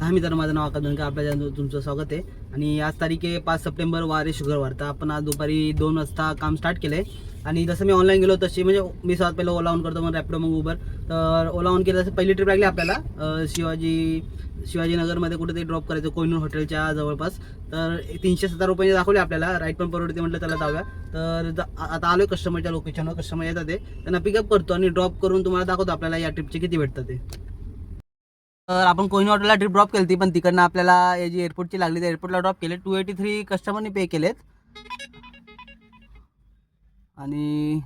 दहा मित्रांनो माझं नाव आकाश धनकर आपल्या तुमचं स्वागत आहे. आणि आज तारीख आहे पाच सप्टेंबर वार आहे शुक्रवार. तर आपण आज दुपारी दोन वाजता काम स्टार्ट केलं आहे. आणि जसं मी ऑनलाईन गेलो तशी म्हणजे मी सर्वात पहिलं ओला ऑन करतो मग रॅपिडो मग उबर तर ओला ऑन केलं तसं पहिली ट्रिप लागली आपल्याला शिवाजी शिवाजीनगरमध्ये कुठेतरी ड्रॉप करायचं कोहिनूर हॉटेलच्या जवळपास. तर तीनशे सत्तर रुपये दाखवले आपल्याला राईट पण परवडते म्हटलं त्याला जाऊया. तर आता आलो कस्टमरच्या लोकेशनवर कस्टमर येतात ते. त्यांना पिकअप करतो आणि ड्रॉप करून तुम्हाला दाखवतो आपल्याला या ट्रिपचे किती भेटतात ते. तर आपण कोहिनी हॉटेलला ट्रिप ड्रॉप केली पण तिकडनं आपल्याला जी एअरपोर्टची लागली तर एअरपोर्टला ड्रॉप केले. टू एटी थ्री कस्टमरने पे केलेत. आणि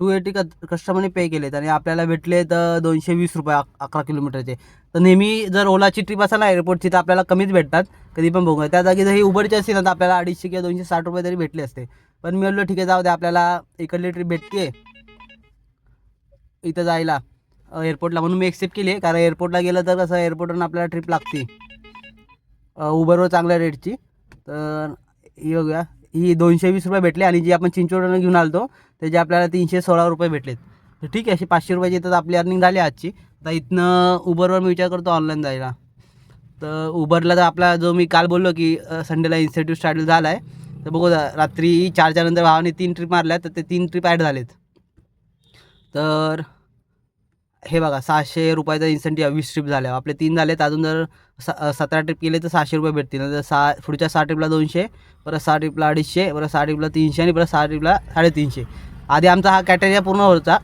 टू एटी कस्टमरने पे केलेत. आणि आपल्याला भेटले तर दोनशे वीस रुपये अकरा किलोमीटरचे. तर नेहमी जर ओलाची ट्रिप असेल ना एअरपोर्टची तर आपल्याला कमीच भेटतात. कधी पण बघू त्या जागी जर ही उबरची असते ना तर आपल्याला अडीचशे किंवा दोनशे साठ रुपये तरी भेटले असते. पण मी म्हणलो ठीक आहे जाऊ दे आपल्याला इकडली ट्रिप भेटते इथं जायला एअरपोर्टला म्हणून मी एक्सेप्ट केली आहे. कारण एअरपोर्टला गेलं तर कसं एअरपोर्टवरून आपल्याला ट्रिप लागते. उबरवर चांगल्या रेटची तर ही बघूया. ही दोनशे वीस रुपये भेटले आणि जी आपण चिंचवडनं घेऊन आलतो त्याचे आपल्याला तीनशे सोळा रुपये भेटलेत. तर ठीक आहे अशी पाचशे रुपयाची तर आपली अर्निंग झाली आजची. आता इथनं उबरवर मी विचार करतो ऑनलाईन जायला. तर उबरला तर आपला जो मी काल बोललो की संडेला इन्सेंटिव्ह स्टार्ट झाला आहे तर बघू दा- रात्री चारच्या नंतर भावाने तीन ट्रिप मारल्या तर ते तीन ट्रिप ॲड झालेत. तर हे बघा सहाशे रुपयाचा इन्सेंटिव्ह वीस ट्रिप झाल्या. आपले तीन झालेत. अजून जर स सतरा ट्रिप केले तर सहाशे रुपये भेटतील. नंतर सहा पुढच्या सहा ट्रिपला दोनशे परत सहा ट्रिपला अडीचशे परत सहा ट्रिपला तीनशे आणि परत सहा ट्रिपला साडेतीनशे. आधी आमचा हा कॅटेरिया पूर्ण व्हायचा.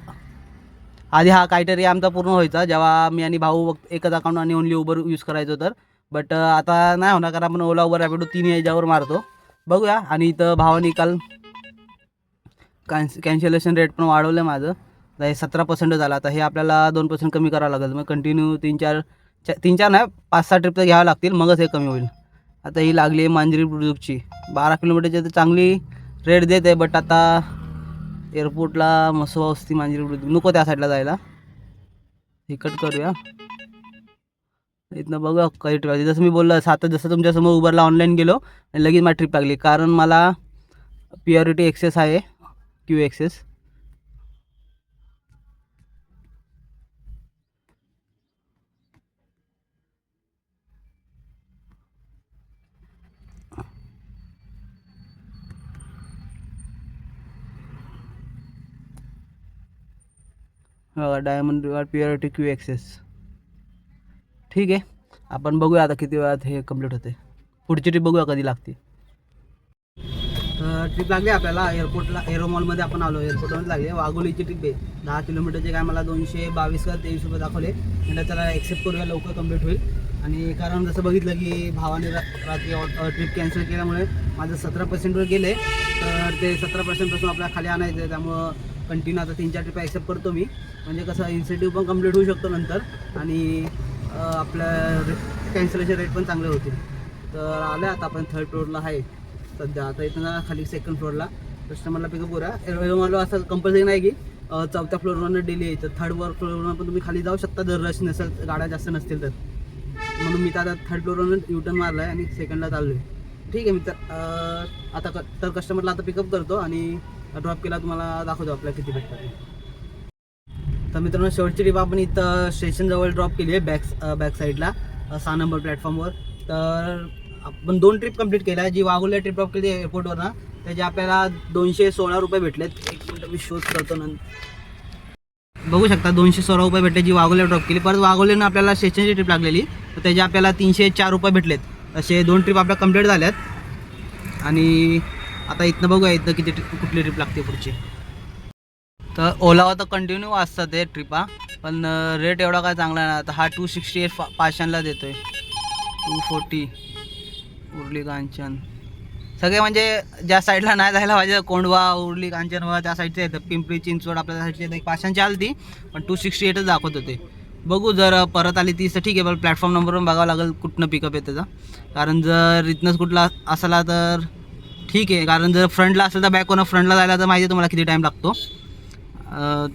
आधी हा क्रायटेरिया आमचा पूर्ण व्हायचा. जेव्हा मी आणि भाऊ फक्त एकच अकाउंट आणि ओनली उबर यूज करायचो तर. बट आता नाही होणार कारण आपण ओला उबर रॅपिडो तीन याच्यावर मारतो. बघूया. आणि इथं भावाने काल कॅन्स कॅन्सलेशन रेट पण वाढवलं माझं. आता हे सतरा पर्सेंट झाला. आता हे आपल्याला दोन पर्सेंट कमी करावं लागेल. मग कंटिन्यू तीन चार चा तीन चार नाही पाच सहा ट्रिप तर घ्यावं लागतील. मगच हे कमी होईल. आता ही लागली आहे मांजरी बुद्रुकची बारा किलोमीटरची तर चांगली रेट देत आहे बट आता एअरपोर्टला मसोबा असती मांजरी बुद्रुक नको त्या साईडला जायला. हे कट करूया. इथनं बघा काही ट्रिप लागली. जसं मी बोललो सात जसं तुमच्यासमोर उबरला ऑनलाईन गेलो आणि लगेच मला ट्रिप लागली. कारण मला प्युअरिटी एक्सेस आहे queue access diamond reward priority queue access ठीक आहे. आपण बघूया आता किती वेळात हे कंप्लीट होते पुढची ट्रिप बघूया कधी लागते. ट्रिप लागली आपल्याला एअरपोर्टला एरो मॉलमध्ये आपण आलो. एअरपोर्टमध्ये लागले. वाघोलीची ट्रीप आहे. दहा किलोमीटरचे काय मला दोनशे बावीस का तेवीस रुपये दाखवले. म्हणजे त्याला ॲक्सेप्ट करूया लवकर कंप्लीट होईल. आणि कारण जसं बघितलं की भावाने रा रात्री ट्रिप कॅन्सल केल्यामुळे माझं सतरा पर्सेंटवर गेलं आहे तर ते सतरा पर्सेंटपासून आपल्याला खाली आणायचं आहे त्यामुळं कंटिन्यू आता तीन चार ट्रिप ॲक्सेप्ट करतो मी. म्हणजे कसं इन्सेंटिव्ह पण कंप्लीट होऊ शकतो नंतर. आणि आपल्या कॅन्सलेशन रेट पण चांगले होतील. तर आलं आता आपण थर्ड फ्लोअरला आहे. सध्या आता इथं ना खाली सेकंड फ्लोअरला कस्टमरला पिकअप करूया. एरो मला असं कंपल्सरी नाही की चौथ्या फ्लोअरवरनं डेली यायचं थर्ड वर फ्लोअरवरून पण तुम्ही खाली जाऊ शकता. जर रश नसेल गाड्या जास्त नसतील तर. म्हणून मी तर आता थर्ड फ्लोअरवरून युटर्न मारला आहे आणि सेकंडला चाललो आहे ठीक आहे मी तर आता क तर कस्टमरला आता पिकअप करतो आणि ड्रॉप केला तुम्हाला दाखवतो आपल्याला किती भेटतात. तर मित्रांनो शेवटची ट्रिप आपण इथं स्टेशनजवळ ड्रॉप केली आहे बॅक बॅक साईडला सहा नंबर प्लॅटफॉर्मवर तर आपण दोन ट्रिप कंप्लीट केल्या जी वाघोल्या ट्रिप ड्रॉप केली एअरपोर्टवर ना त्याचे आपल्याला दोनशे सोळा रुपये भेटलेत. एक मिनटं मी शोध करतो नंतर. बघू शकता दोनशे सोळा रुपये भेटले जी वाघोल्या ड्रॉप केली. परत वाघोल्यानं आपल्याला स्टेशनची ट्रिप लागलेली तर त्याचे आपल्याला तीनशे चार रुपये भेटलेत. असे दोन ट्रिप आपल्या कंप्लीट झाल्यात. आणि आता इथनं बघूया इथनं किती ट्रिप कुठली ट्रिप लागते पुढची. तर ओलावा तर कंटिन्यू असतात ते ट्रिपा पण रेट एवढा काय चांगला नाही. आता हा टू सिक्स्टी एट पाचशनला देतो आहे टू फोर्टी उर्ली कांचन. सगळे म्हणजे ज्या साईडला नाही जायला पाहिजे कोंडवा उर्ली कांचन व त्या साईडचे येतं पिंपरी चिंचवड आपल्या साईडचे येतं पाचशेची आली पण टू सिक्स्टी एटच दाखवत होते. बघू जर परत आली ती तर ठीक आहे. पण प्लॅटफॉर्म नंबरवरून पण बघावं लागेल कुठनं पिकअप आहे त्याचा कारण जर इथनंच कुठला असला तर ठीक आहे कारण जर फ्रंटला असेल तर बॅकवरनं फ्रंटला जायला तर माहिती आहे तुम्हाला किती टाईम लागतो.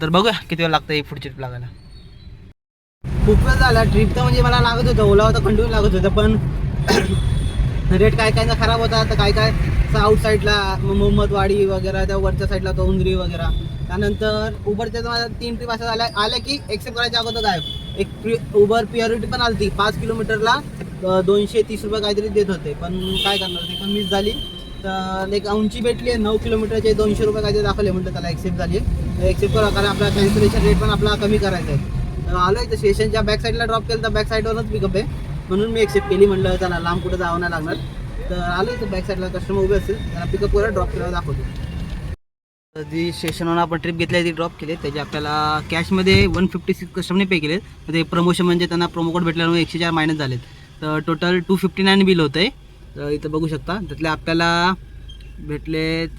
तर बघूया किती वेळ लागतं ही पुढची ट्रिप लागायला. खूप वेळ झाला ट्रिप तर म्हणजे मला लागत होतं ओला होता कंटिन्यू लागत होतं पण रेट काय काय खराब होता तर काय काय आउट साईडला मोहम्मदवाडी वगैरे त्या वरच्या साईडला तो उंदरी वगैरे. त्यानंतर उबरच्या माझ्या तीन ट्रिप अशा झाल्या आल्या की एक्सेप्ट करायच्या अगोदर गायब. एक प्रि उबर प्युरिटी पण आली पाच किलोमीटरला दोनशे तीस रुपये काहीतरी देत होते पण काय करणार ती पण मिस झाली. तर एक उंची भेटली आहे नऊ किलोमीटरचे दोनशे रुपये काय दाखवले म्हटलं त्याला एक्सेप्ट झाली एक्सेप्ट करा कारण आपला कॅन्सलेशन रेट पण आपला कमी करायचा आहे. तर आलो आहे स्टेशनच्या बॅक साईडला ड्रॉप केलं तर बॅक साईडवरच पिकअप आहे. म्हणून मी एक्सेप्ट केली म्हटलं त्याला लांब कुठं जावं नाही लागणार. तर आलो इथं बॅक साईडला कस्टमर उभे असेल त्याला पिकअप करा ड्रॉप केल्यावर दाखवतो. तर जी स्टेशनवर आपण ट्रिप घेतली आहे ती ड्रॉप केली त्याचे आपल्याला कॅशमध्ये वन फिफ्टी सिक्स कस्टमरने पे केले ते प्रमोशन म्हणजे त्यांना प्रोमो कोड भेटल्यामुळे एकशे चार मायनस झालेत. तर total two fifty nine bill होतं आहे तर इथं बघू शकता. त्यातले आपल्याला भेटलेत.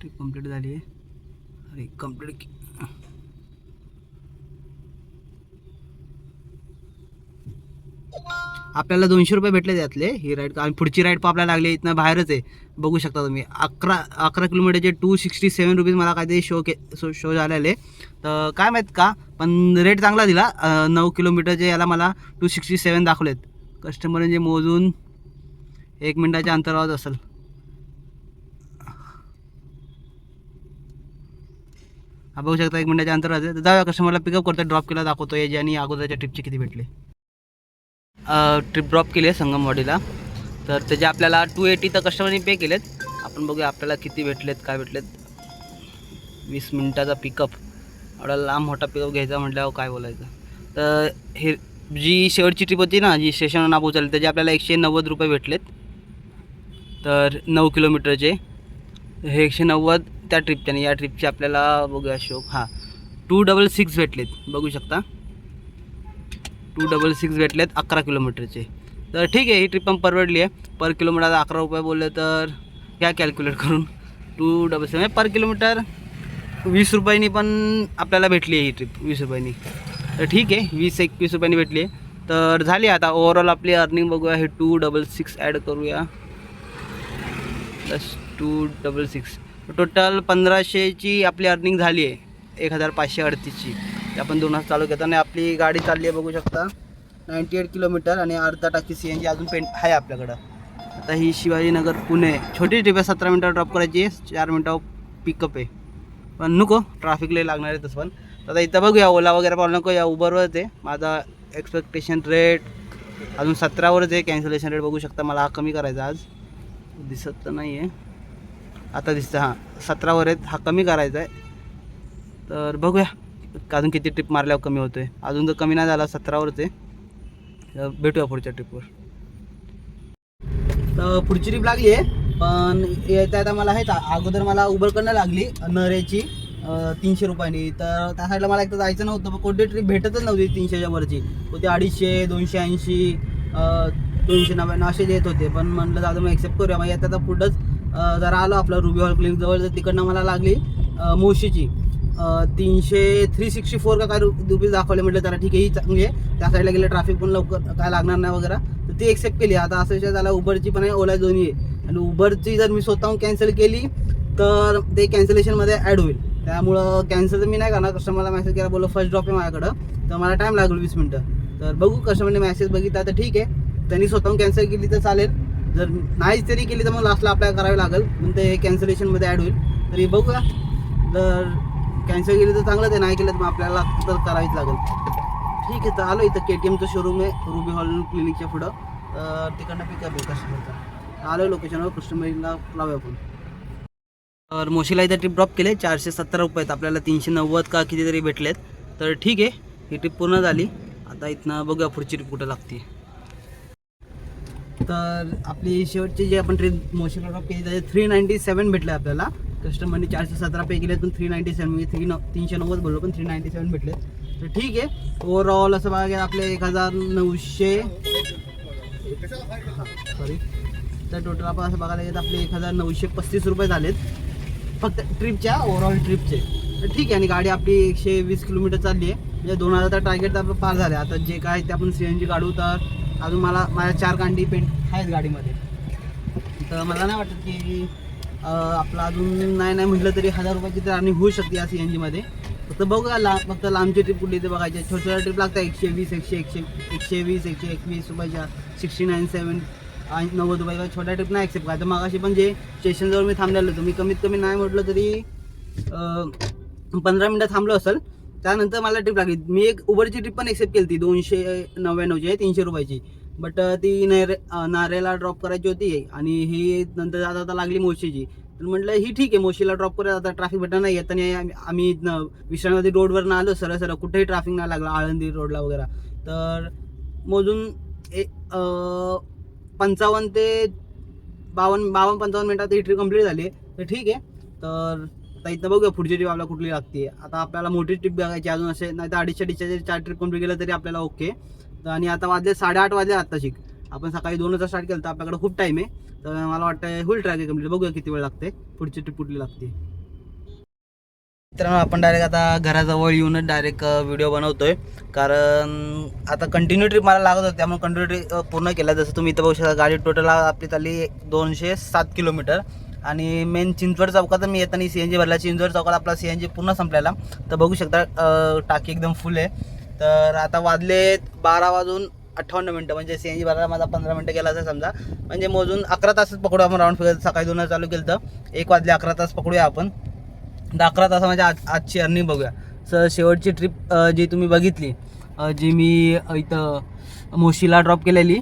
ट्रिप कंप्लीट झाली आहे. अरे कंप्लीट आपल्याला दोनशे रुपये भेटले त्यातले. ही राईड आणि पुढची राईड पण आपल्याला लागली इथनं बाहेरच आहे. बघू शकता तुम्ही. अकरा अकरा किलोमीटरचे टू सिक्स्टी सेवन रुपीज मला काहीतरी शो के शो शो झालेले. तर काय माहीत का? पण रेट चांगला दिला. नऊ किलोमीटरचे याला मला टू सिक्स्टी सेवन दाखवलेत. कस्टमर म्हणजे मोजून एक मिनटाच्या अंतरावर असेल. हा बघू शकता एक मिनटाच्या अंतरावर जाऊया कस्टमरला पिकअप करतो ड्रॉप केला दाखवतो याची आणि अगोदरच्या ट्रिपचे किती भेटले. ट्रिप ड्रॉप केली आहे संगमवाडीला तर त्याचे आपल्याला टू एटी तर कस्टमरनी पे केलेत. आपण बघूया आपल्याला किती भेटलेत काय भेटलेत. वीस मिनिटाचा पिकअप एवढा लांब मोठा पिकअप घ्यायचा म्हटल्यावर काय बोलायचं. तर हे जी शेवटची ट्रिप होती ना जी स्टेशनवर नाप उचलली त्याचे आपल्याला एकशे नव्वद रुपये भेटलेत. तर नऊ किलोमीटरचे. हे एकशे नव्वद त्या ट्रिपच्याने आणि या ट्रिपचे आपल्याला बघूया अशोक हां. टू डबल सिक्स भेटलेत. बघू शकता. टू डबल सिक्स भेटले आहेत अकरा किलोमीटरचे. तर ठीक आहे ही ट्रिप पण परवडली आहे. पर किलोमीटर अकरा रुपये बोलले तर घ्या कॅल्क्युलेट करून. Two double seven per kilometre वीस रुपयांनी पण आपल्याला भेटली आहे ही ट्रिप वीस रुपयांनी. तर ठीक आहे वीस एकवीस रुपयांनी भेटली आहे. तर झाली आता ओव्हरऑल आपली अर्निंग बघूया हे टू डबल सिक्स ॲड करूया. Plus two double six total पंधराशेची आपली अर्निंग झाली आहे एक हजार पाचशे अडतीसची. ते आपण दोन हजार चालू घेतो आणि आपली गाडी चालली आहे बघू शकता. नाईंटी एट किलोमीटर आणि अर्धा टाकी सी एन जी अजून पेंट आहे आपल्याकडं. आता ही शिवाजीनगर पुणे. छोटी ट्रिप आहे सतरा मिनटावर ड्रॉप करायची आहे चार मिनटं पिकअप आहे. पण नको ट्रॅफिक लय लागणार आहे तसं पण. आता इथं बघूया ओला वगैरे पाहू नको या उबरवरच आहे. माझा एक्सपेक्टेशन रेट अजून सतरावरच आहे कॅन्सलेशन रेट बघू शकता मला हा कमी करायचा आज. दिसत तर नाही आहे आता दिसतं हां. सतरावर आहेत हा कमी करायचा आहे. तर बघूया. अजून किती ट्रिप मारल्यावर कमी होतोय? अजून जर कमी नाही झाला सतरावरच आहे. भेटूया पुढच्या ट्रिपवर तर पुढची ट्रिप लागली आहे पण येता येता मला आहे अगोदर मला उबरकडनं लागली नऱ्याची तीनशे रुपयांनी. तर त्या साईडला मला एकदा जायचं नव्हतं पण कोणती ट्रिप भेटतच नव्हती तीनशेच्या वरची. होती अडीचशे दोनशे ऐंशी दोनशे नव्याण्णव असे देत होते. पण म्हटलं दादा मग एक्सेप्ट करूया. मग येता येता पुढंच जरा आलो आपलं रुबी हॉल क्लिनिक जवळ तर तिकडनं मला लागली अं, मोशीची तीनशे थ्री सिक्स्टी फोर का काय रुपीज दाखवले म्हटलं जरा ठीक आहे ही चांगली आहे. त्या साईडला गेलं ट्रॅफिक पण लवकर काय लागणार नाही वगैरे. तर ती एक्सेप्ट केली. आता असं विषय झाला उबरची पण आहे ओला दोन्ही आहे. आणि उबरची जर मी स्वतःहून कॅन्सल केली तर ते कॅन्सलेशनमध्ये ॲड होईल. त्यामुळं कॅन्सल तर मी नाही करणार. कस्टमरला मेसेज केला बोललो फर्स्ट ड्रॉप आहे माझ्याकडं. तर मला टाईम लागेल वीस मिनटं. तर बघू कस्टमरने मेसेज बघितला तर ठीक आहे. त्यांनी स्वतःहून कॅन्सल केली तर चालेल. जर नाहीच तरी केली तर मग लास्टला अप्लाय करावी लागेल. पण ते कॅन्सलेशनमध्ये ॲड होईल. तरी बघूया. जर कॅन्सल केली तर चांगलं ते नाही केलं तर मग आपल्याला तर करावीच लागेल. ठीक आहे तर आलो इथं के टी एमचं शोरूम आहे रुबी हॉल क्लिनिकच्या पुढं. तर तिकडनं पिकअप आहे कस्टमरचा आलो लोकेशनवर कस्टमरला लावूया आपण तर मोशीला इथं ट्रिप ड्रॉप केले चारशे सत्तर रुपये आहेत. आपल्याला तीनशे नव्वद का कितीतरी भेटलेत. तर ठीक आहे ही ट्रिप पूर्ण झाली. आता इथनं बघूया पुढची ट्रिप कुठं लागते. तर आपली शेवटची जी आपण ट्रिप मोशीला ड्रॉप केली त्याचे थ्री नाईन्टी सेवन भेटले आपल्याला. कस्टमरने चारशे सतरा पे केले पण थ्री नाईन्टी सेवन मी थ्री न तीनशे नव्वद बोललो पण थ्री नाईन्टी सेवन भेटले. तर ठीक आहे. ओव्हरऑल असं बघा गेलं आपले एक हजार नऊशे हां सॉरी तर टोटल आपण असं बघायला गेलं तर आपले एक हजार नऊशे पस्तीस रुपये झालेत. फक्त ट्रिपच्या ओव्हरऑल ट्रिपचे तर ठीक आहे आणि गाडी आपली एकशे वीस किलोमीटर चालली आहे. म्हणजे दोन हजारचा टार्गेट तर आपलं पार झालं. आता जे काय ते आपण सी एन जी काढू तर अजून मला माझ्या चार कांडी पेंट आहेत गाडीमध्ये. तर मला नाही वाटत की आपलं अजून नाही नाही म्हटलं तरी हजार रुपयाची तर आणि होऊ शकते या सी एन जीमध्ये फक्त बघा लांब फक्त लांबची ट्रिप कुठली ते बघायचे. छोट्या छोट्या ट्रिप लागतात. एकशे वीस एकशे एकशे एकशे वीस एकशे एकवीस रुपयाच्या. सिक्स्टी नाईन सेवन आणि नव्वद रुपयाच्या. छोट्या ट्रिप नाही ॲक्सेप्ट करायचं. मग अशी पण जे स्टेशनजवळ मी थांबलेलो होतो. मी कमीत कमी नाही म्हटलं तरी पंधरा मिनटं थांबलो असेल. त्यानंतर मला ट्रिप लागली. मी एक उबरची ट्रिप पण एक्सेप्ट केली ती दोनशे नव्याण्णवची तीनशे रुपयाची. बट ती नैरे नारेला ड्रॉप करायची होती आणि ही नंतर जाता आता लागली मोशीची तर म्हटलं ही ठीक आहे मोशीला ड्रॉप करत आता ट्रॅफिक भेटणार नाही येताना आम्ही- आम्ही न- विश्रामती रोडवरनं आलो सरळ सरळ कुठेही ट्रॅफिक नाही लागला आळंदी रोडला वगैरे. तर मोजून ए पंचावन्न ते बावन्न बावन्न पंचावन्न मिनटात ही ट्रिप कंप्लीट झाली. तर ठीक आहे. तर आता इथं बघूया पुढची ट्रिप आपल्याला कुठली लागते. आता आपल्याला मोठी ट्रिप बघायची अजून असे नाही तर अडीचशे अडीचशे चार ट्रिप कंप्लीट केलं तरी आपल्याला ओके तर आणि आता वाजले साडेआठ वाजले आत्ता शिक आपण सकाळी दोन वाजता स्टार्ट केलं तर आपल्याकडे खूप टाईम आहे. तर मला वाटतं होईल ट्रॅक कंप्लीट बघूया किती वेळ लागते पुढची ट्रिप कुठली लागते. मित्रांनो आपण डायरेक्ट आता घराजवळ येऊनच डायरेक्ट व्हिडिओ बनवतोय. कारण आता कंटिन्यू ट्रिप मला लागत होती त्यामुळे कंटिन्यू ट्रिप पूर्ण केला. जसं तुम्ही इथं बघू शकता गाडी टोटल आपली चालली दोनशे सात किलोमीटर आणि मेन चिंचवड चौकात मी येताना सी एन जी भरला. चिंचवड चौकात आपला सी एन जी पूर्ण संपलेला. तर बघू शकता टाकी एकदम फुल आहे. तर आता वाजलेत बारा वाजून अठ्ठावन्न मिनटं. म्हणजे सी एन जी भरायला माझा पंधरा मिनटं गेला असं समजा. म्हणजे मोजून अकरा तासच पकडू आपण राऊंड फिगर. सकाळी दोन चालू केलं तर एक वाजले अकरा तास पकडूया आपण. तर अकरा तास म्हणजे आज आजची अर्निंग बघूया. सर शेवटची ट्रिप जी तुम्ही बघितली जी मी इथं मोशीला ड्रॉप केलेली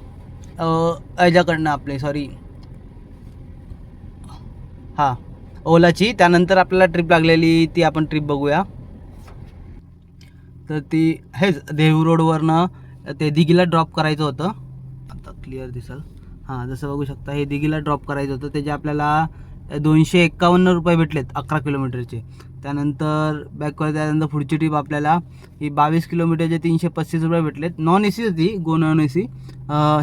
याच्याकडनं आपले सॉरी हां ओलाची. त्यानंतर आपल्याला ट्रिप लागलेली ती आपण ट्रिप बघूया. तर ती हेच देहू रोडवरनं ते दिघीला ड्रॉप करायचं होतं. आता क्लिअर दिसल. हां जसं बघू शकता हे दिघीला ड्रॉप करायचं होतं. त्याचे आपल्याला दोनशे एक्कावन्न रुपये भेटलेत अकरा किलोमीटरचे. त्यानंतर बॅकवर त्यानंतर पुढची ट्रीप आपल्याला ही बावीस किलोमीटरचे तीनशे पस्तीस रुपये भेटलेत. नॉन ए सी होती गो नॉन ए सी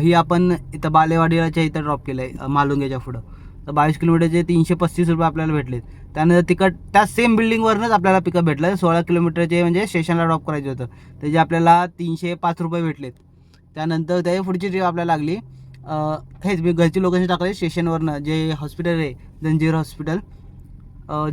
ही आपण इथं बालेवाडीच्या इथं ड्रॉप केलं आहे मालुंग्याच्या पुढं. तर बावीस किलोमीटरचे तीनशे पस्तीस रुपये आपल्याला भेटलेत. त्यानंतर तिकट त्या सेम बिल्डिंगवरनंच आपल्याला पिकअप भेटलं. सोळा किलोमीटरचे म्हणजे स्टेशनला ड्रॉप करायचं होतं. त्याचे आपल्याला तीनशे पाच रुपये भेटलेत. त्यानंतर त्या पुढची ट्रीप आपल्याला लागली. हेच मी घरची लोकेशन टाकले स्टेशनवरनं जे हॉस्पिटल आहे जंजीर हॉस्पिटल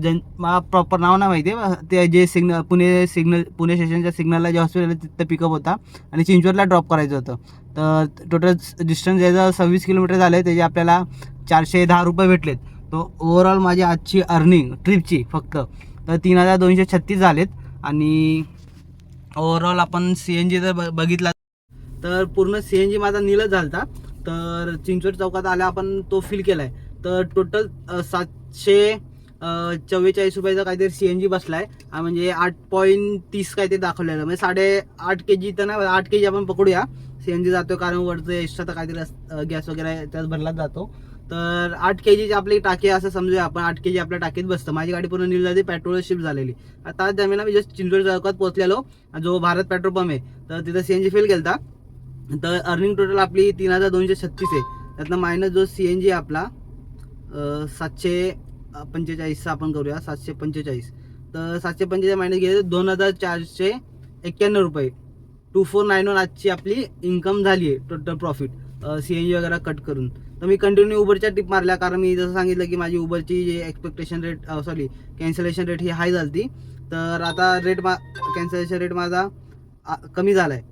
जन मला प्रॉपर नाव नाही माहिती आहे. ते जे सिग्नल पुणे सिग्नल पुणे स्टेशनच्या सिग्नलला जे हॉस्पिटल आहे तिथं पिकअप होता. आणि चिंचवडला ड्रॉप करायचं होतं. तर टोटल डिस्टन्स याचं सव्वीस किलोमीटर झालं आहे त्याचे आपल्याला चारशे दहा रुपये भेटलेत. तो ओवरऑल माझी आजची अर्निंग ट्रिपची फक्त. तर तीन हजार दोनशे छत्तीस झालेत. आणि ओवरऑल आपण सी एन जी जर ब- बघितला तर पूर्ण सी एन जी माझा नीलच होता तर चिंचवड चौकात आल्या आपण तो फिल केला आहे तर टोटल सातशे चव्वेचाळीस रुपयाचा काहीतरी सी एन जी बसला आहे म्हणजे आठ पॉईंट तीस काहीतरी दाखवलेलं. म्हणजे साडे आठ के जी तर ना आठ के जी आपण पकडूया. सी एन जी जातो कारण वरचं एक्स्ट्रा तर काहीतरी गॅस वगैरे त्यात भरलाच जातो. तर आठ के जीची आपली टाकी असं समजूया आपण. आठ के जी आपल्या टाकीत बसतं. माझी गाडी पूर्ण नील झाली पेट्रोल शिफ्ट झालेली. आता जमीन मी जस्ट चिंचवड चौकात पोहोचलेलो. जो भारत पेट्रोल पंप आहे तर तिथं सी एन जी फिल केलता. तर अर्निंग टोटल आपली तीन हजार दोनशे छत्तीस आहे. त्यातनं मायनस जो सी एन जी आपला सातशे पंचेचाळीसचा आपण करूया. सातशे पंचेचाळीस. तर सातशे पंचेचाळीस मायनस गेले दोन हजार चारशे एक्क्याण्णव रुपये. टू फोर नाईन वन आजची आपली इन्कम झाली आहे total profit C N G वगैरे कट करून. तर मी कंटिन्यू उबरच्या टिप मारल्या कारण मी जसं सांगितलं की माझी उबरची जे expectation rate sorry cancellation rate ही हाय झाली तर आता रेट मा कॅन्सलेशन रेट माझा कमी झाला आहे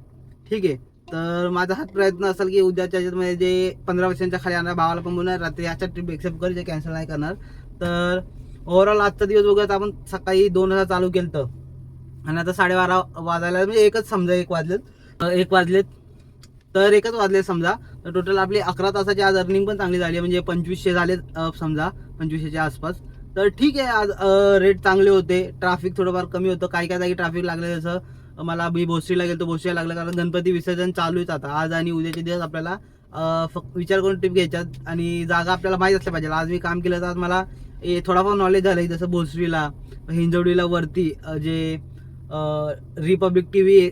ठीक आहे. तर माझा हाच प्रयत्न असेल की उद्याच्या ह्याच्यामध्ये जे पंधरा वर्षांच्या खाली आणणार भावाला पण बोलणार रात्री याच्या ट्रिप एक्सेप्ट कर जे कॅन्सल नाही करणार. तर ओव्हरऑल आजचा दिवस वगैरे आपण सकाळी दोन हजार चालू केलं तर आणि आता साडेबारा वाजायला म्हणजे एकच समजा एक वाजलेत. एक वाजलेत. तर एकच वाजले समजा. तर टोटल आपली अकरा तासाची आज अर्निंग पण चांगली झाली आहे. म्हणजे पंचवीसशे झाले समजा पंचवीसशेच्या आसपास. तर ठीक आहे आज रेट चांगले होते. ट्रॅफिक थोडंफार कमी होतं. काही काही जागी ट्रॅफिक लागलं जसं मला मी भोसरीला गेलो भोसरीला लागलं कारण गणपती विसर्जन चालूच आता. आज आणि उद्याचे दिवस आपल्याला फक्त विचार करून ट्रिप घ्यायच्यात. आणि जागा आपल्याला माहीत असल्या पाहिजे. आज मी काम केलं तर आज मला ए, थोडाफार नॉलेज झालं आहे जसं भोसरीला हिंजवडीला वरती जे रिपब्लिक टी व्ही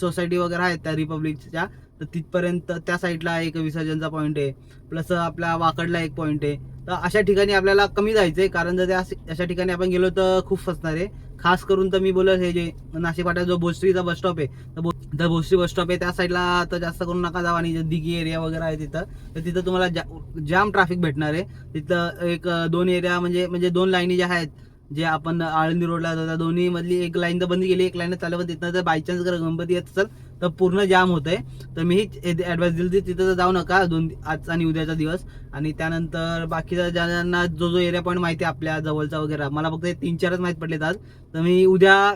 सोसायटी वगैरे आहेत त्या रिपब्लिकच्या तर तिथपर्यंत त्या साईडला एक विसर्जनचा पॉईंट आहे. प्लस आपल्या वाकडला एक पॉईंट आहे. तर अशा ठिकाणी आपल्याला कमी जायचं आहे कारण जर त्या अशा ठिकाणी आपण गेलो तर खूप फसणार आहे. खास करून तर मी बोलत हे जे नाशिकपाट्यात जो भोसरीचा बस स्टॉप आहे. तर तर भोसरी बस स्टॉप आहे. त्या साईडला तर जास्त करून नका जावा आणि जे दिघी एरिया वगैरे आहे तिथं तर तिथं तुम्हाला जा जाम ट्रॅफिक भेटणार आहे. तिथं एक दोन एरिया म्हणजे म्हणजे दोन लाईनी ज्या आहेत जे आपण आळंदी रोडला जातो दोन्ही मधली एक लाईन तर बंद केली एक लाईन चालू तिथनं जर बायचान्स जर गणपती येत असेल तर पूर्ण जाम होत आहे तर मी ही ॲडवाईस दिली तिथं तर जाऊ नका दोन आजचा आणि उद्याचा दिवस. आणि त्यानंतर बाकीच्या ज्यांना जो जो एरिया पॉईंट माहिती आहे आपल्या जवळचा वगैरे. मला फक्त तीन चारच माहीत पडलेत आज. तर मी उद्या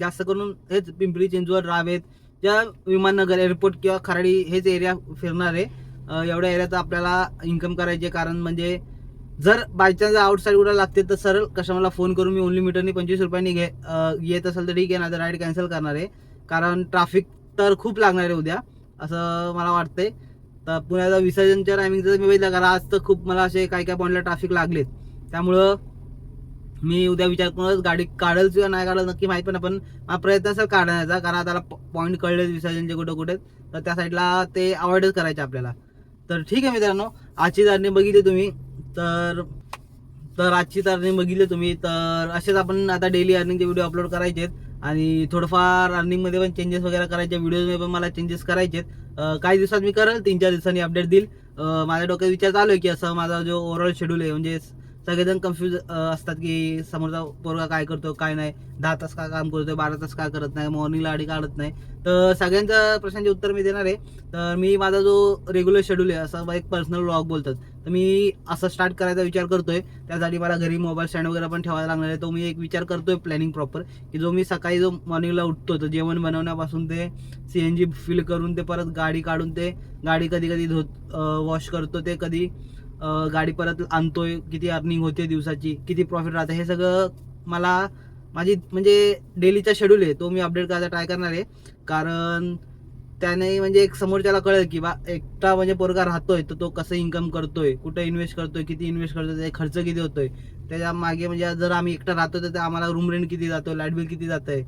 जास्त करून हेच पिंपरी चिंचवड रावेत ज्या विमाननगर एअरपोर्ट किंवा खराडी हेच एरिया फिरणार आहे. एवढ्या एरियाचा आपल्याला इन्कम करायचे कारण म्हणजे जर बायचान्स आउटसाईड कुठं लागते तर सरळ कस्टमरला फोन करून मी ओनली मीटरनी पंचवीस रुपयांनी घे येत असेल तर ठीक आहे नाही तर राईड कॅन्सल करणार आहे. कारण ट्राफिक तर खूप लागणार आहे उद्या असं मला वाटतंय. तर पुण्याचा विसर्जनच्या टायमिंगचं मी बघितलं कारण आज तर खूप मला असे काही काही पॉईंटला ट्राफिक लागलेत. त्यामुळं मी उद्या विचार करूनच गाडी काढेल किंवा नाही काढेल नक्की माहीत पण आपण प्रयत्न असेल काढण्याचा कारण आता पॉईंट कळले विसर्जनचे कुठे कुठे तर त्या साईडला ते अवॉइडच करायचे आपल्याला. तर ठीक आहे मित्रांनो आजची जर्नी बघितली तुम्ही. तर तर आजची अर्निंग बघितली तुम्ही तर असेच आपण आता डेली अर्निंगचे व्हिडिओ अपलोड करायचे आहेत. आणि थोडंफार अर्निंगमध्ये पण चेंजेस वगैरे करायचे व्हिडिओमध्ये पण मला चेंजेस करायचे आहेत. काही दिवसात मी करेल तीन चार दिवसांनी अपडेट देईल. माझ्या डोक्यात विचार चालू आहे की असं माझा जो ओव्हरऑल शेड्यूल आहे म्हणजे सगळेजण कन्फ्यूज असतात की समोरचा पोरगा काय करतो काय नाही. दहा तास का काम करतोय बारा तास का करत नाही मॉर्निंगला आडी काढत नाही. तर सगळ्यांच्या प्रश्नांचे उत्तर मी देणार आहे. तर मी माझा जो रेग्युलर शेड्यूल आहे असं एक पर्सनल व्लॉग बोलतात. तर मी असं स्टार्ट करायचा विचार करतोय. त्यासाठी मला घरी मोबाईल स्टँड वगैरे पण ठेवायला लागणार आहे. तो मी एक विचार करतोय प्लॅनिंग प्रॉपर की जो मी सकाळी जो मॉर्निंगला उठतो तर जेवण बनवण्यापासून ते सी एन जी फिल करून ते परत गाडी काढून ते गाडी कधी कधी धुत वॉश करतो ते कधी गाडी परत आणतोय किती अर्निंग होते दिवसाची किती प्रॉफिट राहतं हे सगळं मला माझी म्हणजे डेलीचा शेड्यूल आहे तो मी अपडेट करायचा ट्राय करणार आहे. कारण त्याने म्हणजे एक समोरच्याला कळेल की बा एकटा म्हणजे पोरगा राहतोय तर तो कसं इन्कम करतोय कुठं इन्व्हेस्ट करतोय किती इन्व्हेस्ट करतोय त्याचा खर्च किती होतोय. त्याच्यामागे म्हणजे जर आम्ही एकटा राहतो तर आम्हाला रूम रेंट किती जातो लाइट बिल किती जात आहे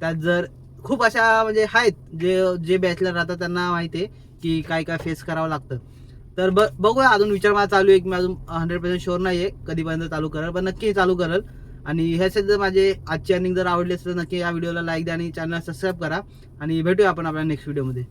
त्यात जर खूप अशा म्हणजे आहेत जे जे बॅचलर राहतात त्यांना माहिती आहे की काय काय फेस करावं लागतं. तर ब बघूया अजून विचार मला चालू आहे की मी अजून हंड्रेड पर्सेंट शुअर नाही आहे कधीपर्यंत चालू करेल पण नक्की चालू करेल. आणि ह्याचे जर माझे आजची अर्निंग जर आवडली असेल तर नक्की या व्हिडिओला लाईक द्या आणि चॅनल सबस्क्राईब करा. आणि भेटूया आपण आपल्या नेक्स्ट व्हिडिओमध्ये